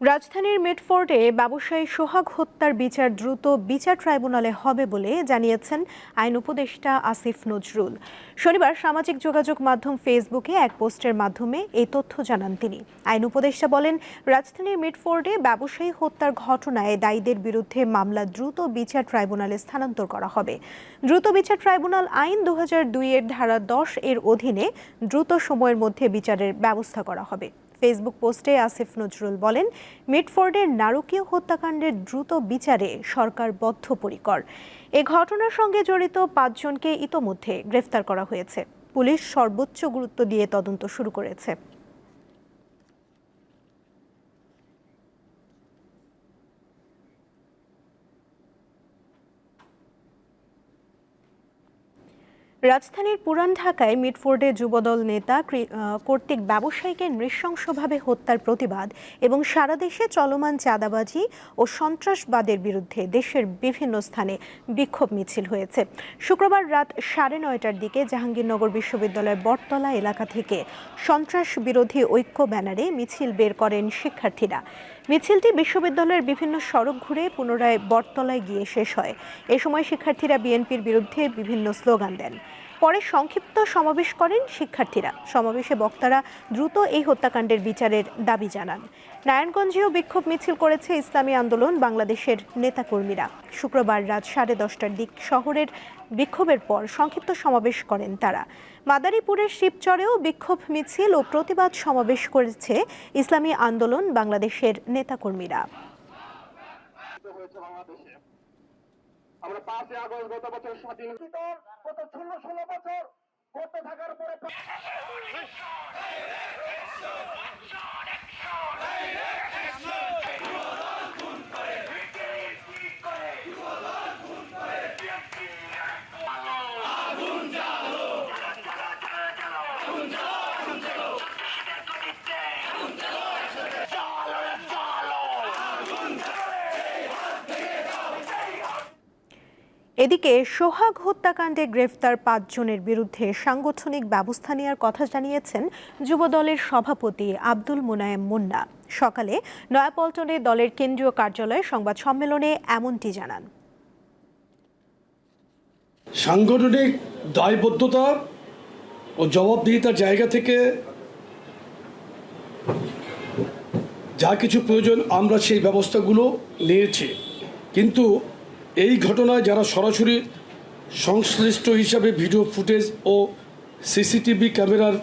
রাজধানীর মিডফোর্ডে ব্যবসায়ী সোহাগ হত্যার বিচার দ্রুত বিচার ট্রাইব্যুনালে হবে বলে জানিয়েছেন আইন উপদেষ্টা আসিফ নজরুল। শনিবার সামাজিক যোগাযোগ মাধ্যম ফেসবুকে এক পোস্টের মাধ্যমে এই তথ্য জানান তিনি। আইন উপদেষ্টা বলেন, রাজধানীর মিডফোর্ডে ব্যবসায়ী হত্যার ঘটনায় দায়ীদের বিরুদ্ধে মামলা দ্রুত বিচার ট্রাইব্যুনালে স্থানান্তর করা হবে। দ্রুত বিচার ট্রাইব্যুনাল আইন দু এর ধারা দশ এর অধীনে দ্রুত সময়ের মধ্যে বিচারের ব্যবস্থা করা হবে। ফেসবুক পোস্টে আসিফ নজরুল বলেন মিডফোর্ডের নারকীয় হত্যাকাণ্ডের দ্রুত বিচারে সরকার বদ্ধপরিকর। এ ঘটনার সঙ্গে জড়িত পাঁচজনকে ইতোমধ্যে গ্রেফতার করা হয়েছে। পুলিশ সর্বোচ্চ গুরুত্ব দিয়ে তদন্ত শুরু করেছে। রাজধানীর পুরান ঢাকায় মিডফোর্ডে যুবদল নেতা কর্তৃক ব্যবসায়ীকে নৃশংসভাবে হত্যার প্রতিবাদ এবং সারা দেশে চলমান চাঁদাবাজি ও সন্ত্রাসবাদের বিরুদ্ধে দেশের বিভিন্ন স্থানে বিক্ষোভ মিছিল হয়েছে। শুক্রবার রাত সাড়ে নয়টার দিকে জাহাঙ্গীরনগর বিশ্ববিদ্যালয়ের বটতলা এলাকা থেকে সন্ত্রাস বিরোধী ঐক্য ব্যানারে মিছিল বের করেন শিক্ষার্থীরা। মিছিলটি বিশ্ববিদ্যালয়ের বিভিন্ন সড়ক ঘুরে পুনরায় বটতলায় গিয়ে শেষ হয়। এ সময় শিক্ষার্থীরা বিএনপির বিরুদ্ধে বিভিন্ন স্লোগান দেন। পরে সংক্ষিপ্ত সমাবেশ করেন শিক্ষার্থীরা। সমাবেশে বক্তারা দ্রুত এই হত্যাকাণ্ডের বিচারের দাবি জানান। নারায়ণগঞ্জেও বিক্ষোভ মিছিল করেছে ইসলামী আন্দোলন, বাংলাদেশের নেতাকর্মীরা। শুক্রবার রাত সাড়ে দশটার দিক শহরের বিক্ষোভের পর সংক্ষিপ্ত সমাবেশ করেন তারা। মাদারীপুরের শিবচরেও বিক্ষোভ মিছিল ও প্রতিবাদ সমাবেশ করেছে ইসলামী আন্দোলন, বাংলাদেশের নেতাকর্মীরা। আমরা পাঁচই আগস্ট গত বছর স্বাধীন গত ষোলো ষোলো বছর করতে থাকার পরে এদিকে সোহাগ হত্যাকাণ্ডে গ্রেফতার পাঁচজনের বিরুদ্ধে সাংগঠনিক ব্যবস্থা নেওয়ার কথা জানিয়েছেন যুবদলের সভাপতি আব্দুল মোনায়েম মুন্না। সকালে নয়াপল্টনে দলের কেন্দ্রীয় কার্যালয়ে সংবাদ সম্মেলনে এমনটি জানান। সাংগঠনিক দায়বদ্ধতা ও জবাবদিহিতার জায়গা থেকে যা কিছু প্রয়োজন আমরা সেই ব্যবস্থাগুলো নিয়েছি। কিন্তু এই ঘটনায় যারা সরাসরি সংশ্লিষ্ট হিসাবে ভিডিও ফুটেজ ও সিসিটিভি ক্যামেরার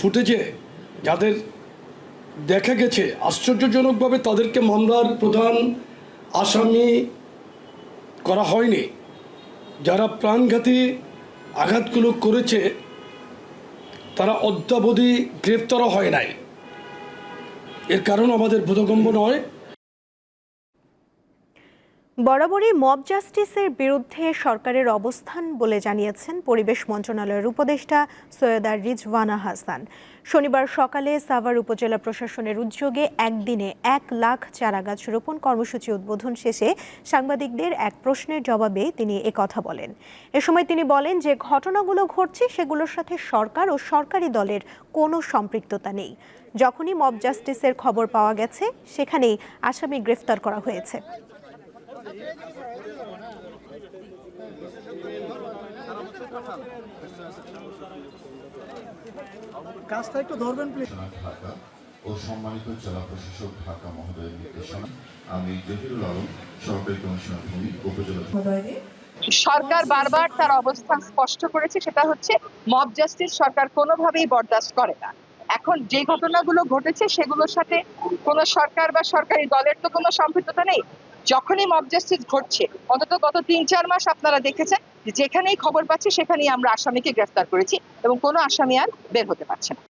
ফুটেজে যাদের দেখা গেছে, আশ্চর্যজনকভাবে তাদেরকে মামলার প্রধান আসামি করা হয়নি। যারা প্রাণঘাতী আঘাতগুলো করেছে, তারা অদ্যাবধি গ্রেপ্তারও হয় নাই। এর কারণ আমাদের বোধগম্য নয়। বরাবরই মব জাস্টিসের বিরুদ্ধে সরকারের অবস্থান বলে জানিয়েছেন পরিবেশ মন্ত্রণালয়ের উপদেষ্টা সৈয়দা রিজওয়ানা হাসান। শনিবার সকালে সাভার উপজেলা প্রশাসনের উদ্যোগে একদিনে এক লাখ চারাগাছ রোপণ কর্মসূচি উদ্বোধন শেষে সাংবাদিকদের এক প্রশ্নের জবাবে তিনি একথা বলেন। এ সময় তিনি বলেন যে ঘটনাগুলো ঘটছে সেগুলোর সাথে সরকার ও সরকারি দলের কোনো সম্পৃক্ততা নেই। যখনই মব জাস্টিসের খবর পাওয়া গেছে, সেখানেই আসামি গ্রেফতার করা হয়েছে। কাজটা একটু ধরবেন প্লিজ ঢাকা ও সম্মানিত জেলা প্রশাসক ঢাকা মহোদয়ের নির্দেশনা। আমি জহিরুল আলম সরকারি কমিশনার ভূমি উপজেলা সরকার বারবার তার অবস্থান স্পষ্ট করেছে সেটা হচ্ছে মব জাস্টিস সরকার কোনোভাবেই বরদাস্ত করে না। এখন যে ঘটনাগুলো ঘটেছে সেগুলোর সাথে কোনো সরকার বা সরকারি দলের তো কোনো সম্পৃক্ততা নেই। যখনই মব জাস্টিস ঘটছে অন্তত গত তিন চার মাস আপনারা দেখেছেন যেখানেই খবর পাচ্ছি সেখানেই আমরা আসামিকে গ্রেফতার করেছি এবং কোনো আসামি আর বের হতে পারছে না।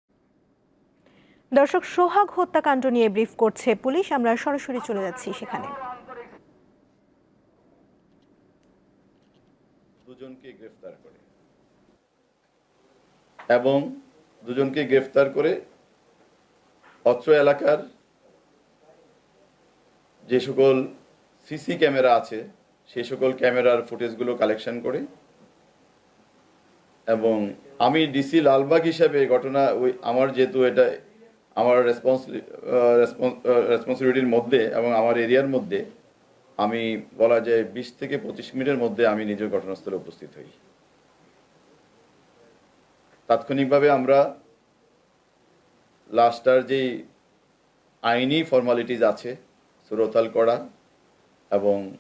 দর্শক সোহাগ হত্যাকাণ্ড নিয়ে ব্রিফ করছে পুলিশ আমরা সরাসরি চলে যাচ্ছি সেখানে। দুজনকে গ্রেফতার করে এবং দুজনকে গ্রেফতার করে অত্র এলাকার যে সকল সিসি ক্যামেরা আছে, সেই সকল ক্যামেরার ফুটেজগুলো কালেকশন করে। এবং আমি ডিসি লালবাগ হিসাবে ঘটনা, ওই আমার যেহেতু এটা, আমার রেসপন্স রেসপন্সিবিলিটির মধ্যে এবং আমার এরিয়ার মধ্যে, আমি বলা যায় বিশ থেকে পঁচিশ মিনিটের মধ্যে আমি নিজের ঘটনাস্থলে উপস্থিত হই। তাৎক্ষণিকভাবে আমরা লাস্টার যেই আইনি ফর্মালিটিজ আছে, সুরতাল করা এবং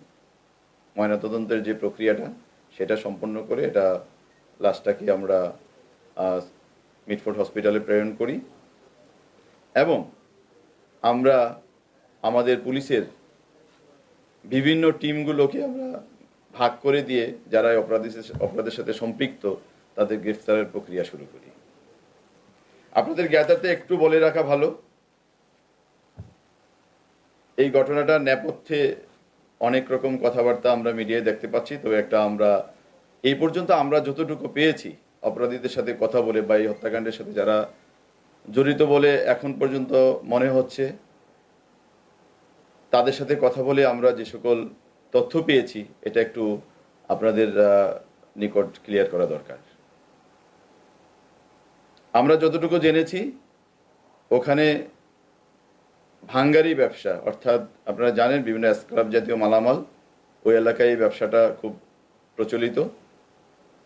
ময়নাতদন্তের যে প্রক্রিয়াটা, সেটা সম্পন্ন করে এটা লাশটাকে আমরা মিটফোর্ড হসপিটালে প্রেরণ করি। এবং আমরা আমাদের পুলিশের বিভিন্ন টিমগুলোকে আমরা ভাগ করে দিয়ে যারা এই অপরাধীর সাথে সম্পৃক্ত, তাদের গ্রেফতারের প্রক্রিয়া শুরু করি। আপনাদের জ্ঞাতাতে একটু বলে রাখা ভালো। এই ঘটনাটার নেপথ্যে অনেক রকম কথাবার্তা আমরা মিডিয়ায় দেখতে পাচ্ছি, তবে একটা আমরা, এই পর্যন্ত আমরা যতটুকু পেয়েছি অপরাধীদের সাথে কথা বলে বা এই হত্যাকাণ্ডের সাথে যারা জড়িত বলে এখন পর্যন্ত মনে হচ্ছে, তাদের সাথে কথা বলে আমরা যে সকল তথ্য পেয়েছি, এটা একটু আপনাদের নিকট ক্লিয়ার করা দরকার। আমরা যতটুকু জেনেছি, ওখানে ভাঙ্গারি ব্যবসা, অর্থাৎ আপনারা জানেন বিভিন্ন স্ক্রাব জাতীয় মালামাল, ওই এলাকায় এই ব্যবসাটা খুব প্রচলিত।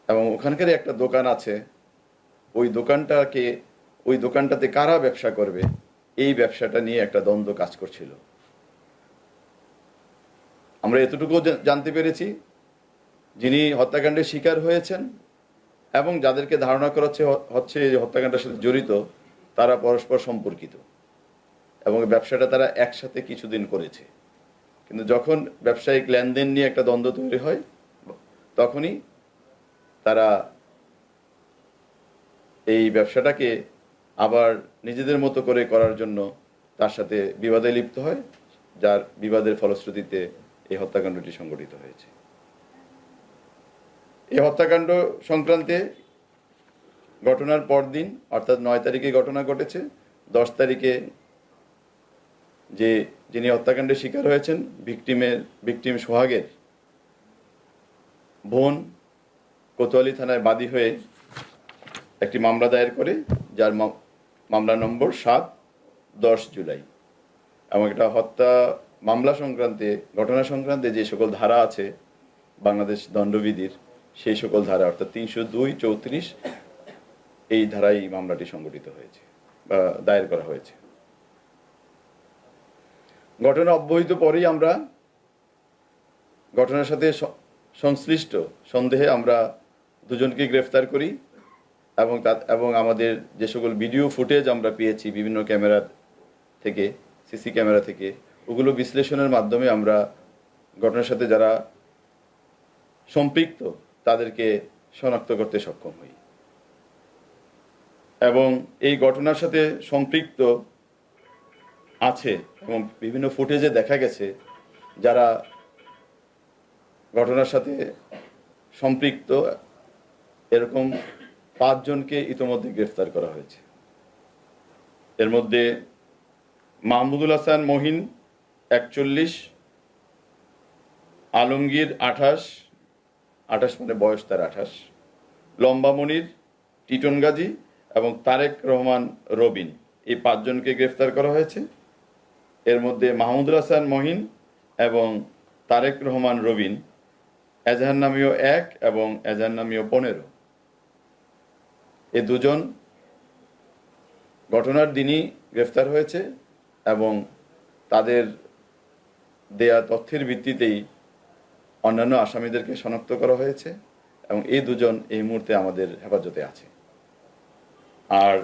এবং ওখানকারই একটা দোকান আছে, ওই দোকানটাকে, ওই দোকানটাতে কারা ব্যবসা করবে, এই ব্যবসাটা নিয়ে একটা দ্বন্দ্ব কাজ করছিল। আমরা এতটুকু জানতে পেরেছি, যিনি হত্যাকাণ্ডের শিকার হয়েছেন এবং যাদেরকে ধারণা করা হচ্ছে হচ্ছে এই হত্যাকাণ্ডের সাথে জড়িত, তারা পরস্পর সম্পর্কিত। এবং ব্যবসাটা তারা একসাথে কিছুদিন করেছে। কিন্তু যখন ব্যবসায়িক লেনদেন নিয়ে একটা দ্বন্দ্ব তৈরি হয়, তখনই তারা এই ব্যবসাটাকে আবার নিজেদের মতো করে করার জন্য তার সাথে বিবাদে লিপ্ত হয়, যার বিবাদের ফলশ্রুতিতে এই হত্যাকাণ্ডটি সংঘটিত হয়েছে। এই হত্যাকাণ্ড সংক্রান্তে ঘটনার পরদিন, অর্থাৎ নয় তারিখে ঘটনা ঘটেছে, দশ তারিখে যে যিনি হত্যাকাণ্ডের শিকার হয়েছেন ভিকটিমের ভিকটিম সোহাগের বোন কোতোয়ালি থানায় বাদী হয়ে একটি মামলা দায়ের করে, যার মাম- মামলা নম্বর সাত, দশ জুলাই। এবং এটা হত্যা মামলা সংক্রান্তে, ঘটনা সংক্রান্তে যে সকল ধারা আছে বাংলাদেশ দণ্ডবিধির, সেই সকল ধারা, অর্থাৎ তিনশো দুই চৌত্রিশ, এই ধারায় মামলাটি সংগঠিত হয়েছে, বা দায়ের করা হয়েছে। ঘটনা অব্যহিত পরেই আমরা ঘটনার সাথে সংশ্লিষ্ট সন্দেহে আমরা দুজনকে গ্রেফতার করি এবং তা এবং আমাদের যে সকল ভিডিও ফুটেজ আমরা পেয়েছি বিভিন্ন ক্যামেরা থেকে, সিসি ক্যামেরা থেকে, ওগুলো বিশ্লেষণের মাধ্যমে আমরা ঘটনার সাথে যারা সম্পৃক্ত তাদেরকে শনাক্ত করতে সক্ষম হই। এবং এই ঘটনার সাথে সম্পৃক্ত আছে এবং বিভিন্ন ফুটেজে দেখা গেছে যারা ঘটনার সাথে সম্পৃক্ত, এরকম পাঁচজনকে ইতোমধ্যে গ্রেফতার করা হয়েছে। এর মধ্যে মাহমুদুল হাসান মহিন একচল্লিশ, আলমগীর আঠাশ আঠাশ মানে বয়স তার আঠাশ, লম্বা মনির, টিটন গাজী এবং তারেক রহমান রবিন এই পাঁচজনকে গ্রেফতার করা হয়েছে। এর মধ্যে মাহমুদুল হাসান মহিন এবং তারেক রহমান রবিন, এজাহার নামীয় এক এবং এজাহার নামীয় পনেরো। এ দুজন ঘটনার দিনই গ্রেফতার হয়েছে এবং তাদের দেয়া তথ্যের ভিত্তিতেই অন্যান্য আসামিদেরকে শনাক্ত করা হয়েছে এবং এই দুজন এই মুহূর্তে আমাদের হেফাজতে আছে। আর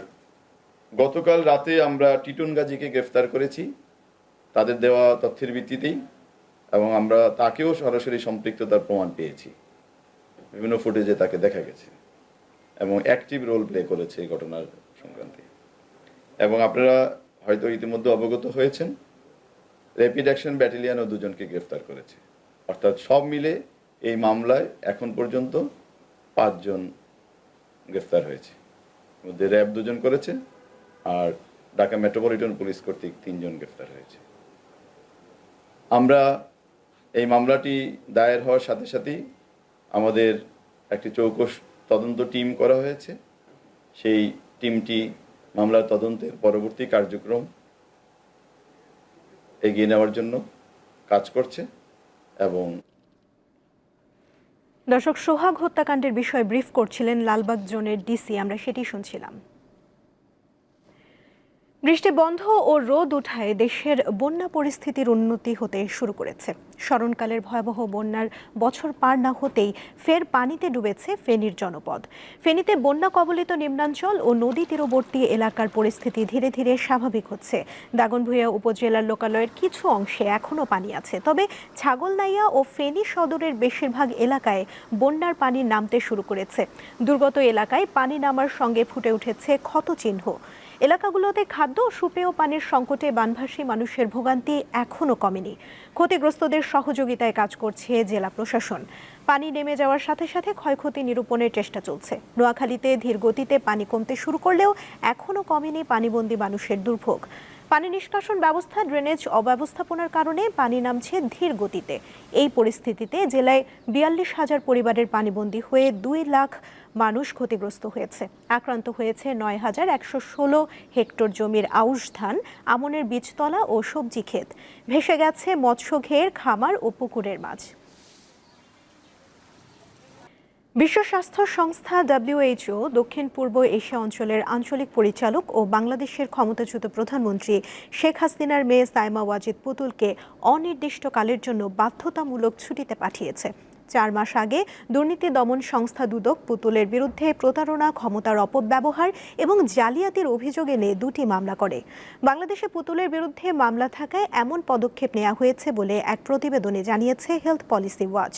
গতকাল রাতে আমরা টিটন গাজীকে গ্রেফতার করেছি। তাদের দেওয়া তথ্যের ভিত্তিতেই এবং আমরা তাকেও সরাসরি সম্পৃক্ততার প্রমাণ পেয়েছি। বিভিন্ন ফুটেজে তাকে দেখা গেছে এবং অ্যাক্টিভ রোল প্লে করেছে এই ঘটনার সংক্রান্তে। এবং আপনারা হয়তো ইতিমধ্যে অবগত হয়েছেন, র্যাপিড অ্যাকশন ব্যাটালিয়ানও দুজনকে গ্রেফতার করেছে। অর্থাৎ সব মিলে এই মামলায় এখন পর্যন্ত পাঁচজন গ্রেফতার হয়েছে। মধ্যে র্যাব দুজন করেছে আর ঢাকা মেট্রোপলিটন পুলিশ কর্তৃক তিনজন গ্রেফতার হয়েছে। আমরা এই মামলাটি দায়ের হওয়ার সাথে সাথেই আমাদের একটি চৌকস তদন্ত টিম করা হয়েছে। সেই টিমটি মামলার তদন্তের পরবর্তী কার্যক্রম এগিয়ে নেওয়ার জন্য কাজ করছে এবং দর্শক, সোহাগ হত্যাকাণ্ডের বিষয়ে ব্রিফ করছিলেন লালবাগ জোনের ডিসি, আমরা সেটি শুনছিলাম। বৃষ্টি বন্ধ ও রোদ উঠায় দেশের বন্যা পরিস্থিতির উন্নতি হতে শুরু করেছে। স্মরণকালের ভয়াবহ বন্যার বছর পার না হতেই ফের পানিতে ডুবেছে ফেনীর জনপদ। ফেনীতে বন্যা কবলিত নিম্নাঞ্চল ও নদী তীরবর্তী এলাকার পরিস্থিতি ধীরে ধীরে স্বাভাবিক হচ্ছে। দাগনভূঞা উপজেলার লোকালয়ের কিছু অংশে এখনও পানি আছে। তবে ছাগলনাইয়া ও ফেনী সদরের বেশিরভাগ এলাকায় বন্যার পানি নামতে শুরু করেছে। দুর্গত এলাকায় পানি নামার সঙ্গে ফুটে উঠেছে ক্ষতচিহ্ন। এলাকাগুলোতে খাদ্য সুপেয় পানির সংকটে বানভাসী মানুষের ভোগান্তি এখনও কমেনি। ক্ষতিগ্রস্তদের সহযোগিতায় কাজ করছে জেলা প্রশাসন। পানি নেমে যাওয়ার সাথে সাথে ক্ষয়ক্ষতি নিরূপণের চেষ্টা চলছে। নোয়াখালীতে ধীর গতিতে পানি কমতে শুরু করলেও এখনও কমেনি পানিবন্দী মানুষের দুর্ভোগ। পানি নিষ্কাশন ব্যবস্থা, ড্রেনেজ অব্যবস্থাপনার কারণে পানি নামছে ধীর গতিতে। এই পরিস্থিতিতে জেলায় বিয়াল্লিশ হাজার পরিবারের পানিবন্দী হয়ে দুই লাখ মানুষ ক্ষতিগ্রস্ত হয়েছে। আক্রান্ত হয়েছে নয় হাজার একশো ষোলো হেক্টর জমির আউশ ধান, আমনের বীজতলা ও সবজি ক্ষেত। ভেসে গেছে মৎস্য ঘের, খামার ও পুকুরের মাছ। বিশ্ব স্বাস্থ্য সংস্থা ডব্লিউএইচও দক্ষিণ পূর্ব এশিয়া অঞ্চলের আঞ্চলিক পরিচালক ও বাংলাদেশের ক্ষমতাচ্যুত প্রধানমন্ত্রী শেখ হাসিনার মেয়ে সাইমা ওয়াজিদ পুতুলকে অনির্দিষ্টকালের জন্য বাধ্যতামূলক ছুটিতে পাঠিয়েছে। চার মাস আগে দুর্নীতি দমন সংস্থা দুদক পুতুলের বিরুদ্ধে প্রতারণা, ক্ষমতার অপব্যবহার এবং জালিয়াতির অভিযোগ এনে দুটি মামলা করে। বাংলাদেশে পুতুলের বিরুদ্ধে মামলা থাকায় এমন পদক্ষেপ নেওয়া হয়েছে বলে এক প্রতিবেদনে জানিয়েছে হেলথ পলিসি ওয়াচ।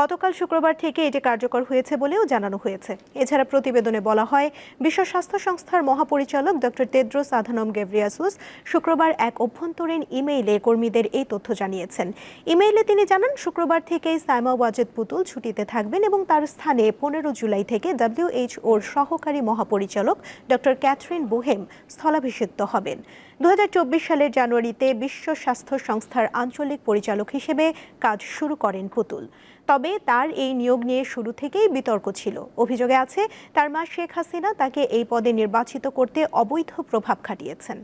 গতকাল শুক্রবার থেকে এটি কার্যকর হয়েছে বলেও জানানো হয়েছে। এছাড়া প্রতিবেদনে বলা হয়, বিশ্ব স্বাস্থ্য সংস্থার মহাপরিচালক ডক্টর তেদ্রোস আধানম গেভরিয়াসুস শুক্রবার এক অভ্যন্তরীণ ইমেইলে কর্মীদের এই তথ্য জানিয়েছেন। ইমেইলে তিনি জানান, শুক্রবার থেকেই সাইমা ওয়াজেদ পুতুল ছুটিতে থাকবেন এবং তার স্থানে পনেরো জুলাই থেকে ডাব্লিউএইচওর সহকারী মহাপরিচালক ডক্টর ক্যাথরিন বোহেম স্থলাভিষিক্ত হবেন। দু হাজার চব্বিশ সালের জানুয়ারিতে বিশ্ব স্বাস্থ্য সংস্থার আঞ্চলিক পরিচালক হিসেবে কাজ শুরু করেন পুতুল। তবে তার এই নিয়োগ নিয়ে শুরু থেকেই বিতর্ক ছিল। অভিযোগে আছে, তার মা শেখ হাসিনা তাকে এই পদে নির্বাচিত করতে অবৈধ প্রভাব খাটিয়েছেন।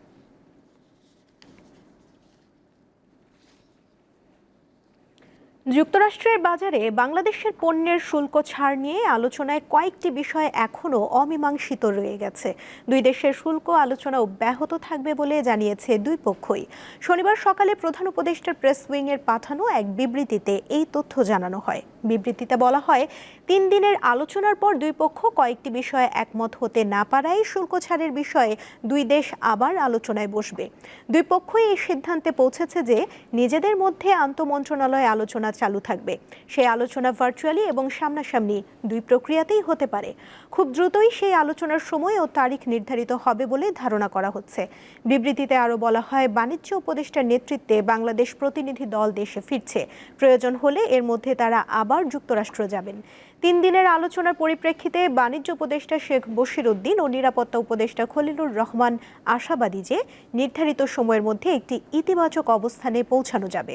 যুক্তরাষ্ট্রের বাজারে বাংলাদেশের পণ্যের শুল্ক ছাড় নিয়ে আলোচনায় কয়েকটি বিষয় এখনও অমীমাংসিত রয়ে গেছে। দুই দেশের শুল্ক আলোচনা অব্যাহত থাকবে বলে জানিয়েছে দুই পক্ষই। শনিবার সকালে প্রধান উপদেষ্টার প্রেস উইংয়ের পাঠানো এক বিবৃতিতে এই তথ্য জানানো হয়। বিবৃতিতে বলা হয়, তিন দিনের আলোচনার পর দুই পক্ষ কয়েকটি বিষয়ে একমত হতে না পারায় শুল্ক ছাড়ের বিষয়ে দুই দেশ আবার আলোচনায় বসবে। দুই পক্ষই এই সিদ্ধান্তে পৌঁছেছে যে নিজেদের মধ্যে আন্তমন্ত্রণালয় আলোচনা চালু থাকবে। সেই আলোচনা ভার্চুয়ালি এবং সামনাসামনি দুই প্রক্রিয়াতেই হতে পারে। খুব দ্রুতই সেই আলোচনার সময় ও তারিখ নির্ধারিত হবে বলে ধারণা করা হচ্ছে। বিবৃতিতে আরও বলা হয়, বাণিজ্য উপদেষ্টার নেতৃত্বে বাংলাদেশ প্রতিনিধি দল দেশে ফিরছে। প্রয়োজন হলে এর মধ্যে তারা আবার যুক্তরাষ্ট্র যাবেন। তিন দিনের আলোচনার পরিপ্রেক্ষিতে বাণিজ্য উপদেষ্টা শেখ বশির উদ্দিন ও নিরাপত্তা উপদেষ্টা খলিলুর রহমান আশাবাদী যে, নির্ধারিত সময়ের মধ্যে একটি ইতিবাচক অবস্থানে পৌঁছানো যাবে।